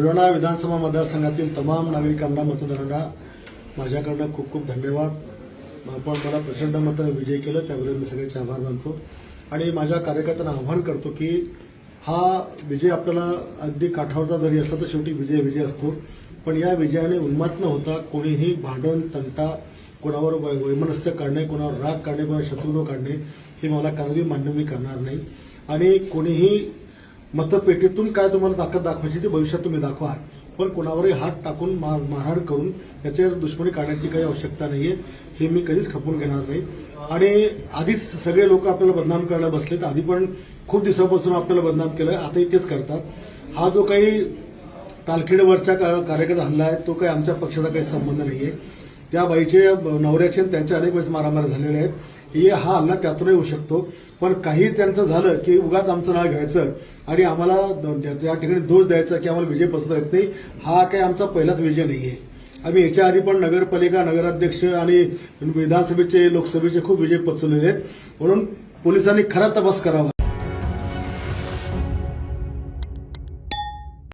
बुलढाणा विधानसभा मतदारसंघातील तमाम नागरिकांना मतदारांना माझ्याकडनं खूप खूप धन्यवाद. आपण मला प्रचंड मत विजय केलं त्याबद्दल मी सगळ्यांचे आभार मानतो. आणि माझ्या कार्यकर्त्यांना आव्हान करतो की हा विजय आपल्याला अगदी काठावरचा जरी असला तर शेवटी विजय विजय असतो. पण या विजयाने उन्मात न होता कोणीही भांडण तंटा कोणावर वै- वैमनस्य काढणे कोणावर राग काढणे कोणावर शत्रुत्व काढणे हे मला कधी मान्य मी करणार नाही. आणि कोणीही मतपेटीतून काय तुम्हाला ताकद दाखवायची ती भविष्यात तुम्ही दाखवा. पण कोणावरही हात टाकून मार मारहाण करून याच्यावर दुश्मनी काढण्याची काही आवश्यकता नाहीये. हे मी कधीच खपून घेणार नाही. आणि आधीच सगळे लोक आपल्याला बदनाम करायला बसलेत. आधी पण खूप दिवसापासून आपल्याला बदनाम केलं आताही तेच करतात. हा जो काही तालखेडवरच्या का- कार्यकर्ता हल्ला आहे तो काही आमच्या पक्षाचा काही संबंध नाही आहे त्या बाईचे नवऱ्याचे त्यांच्या अनेक वेळेस मारामार झालेले आहेत. हे हा हल्ला त्यातूनही होऊ शकतो. पण काही त्यांचं झालं की उगाच आमचं नाव घ्यायचं आणि आम्हाला त्या ठिकाणी दोष द्यायचा की आम्हाला विजय पसरता येत नाही हा काही आमचा पहिलाच विजय नाही आहे आम्ही याच्या आधी पण नगरपालिका नगराध्यक्ष आणि विधानसभेचे लोकसभेचे खूप विजय पचवलेले आहेत. म्हणून पोलिसांनी खरा तपास करावा.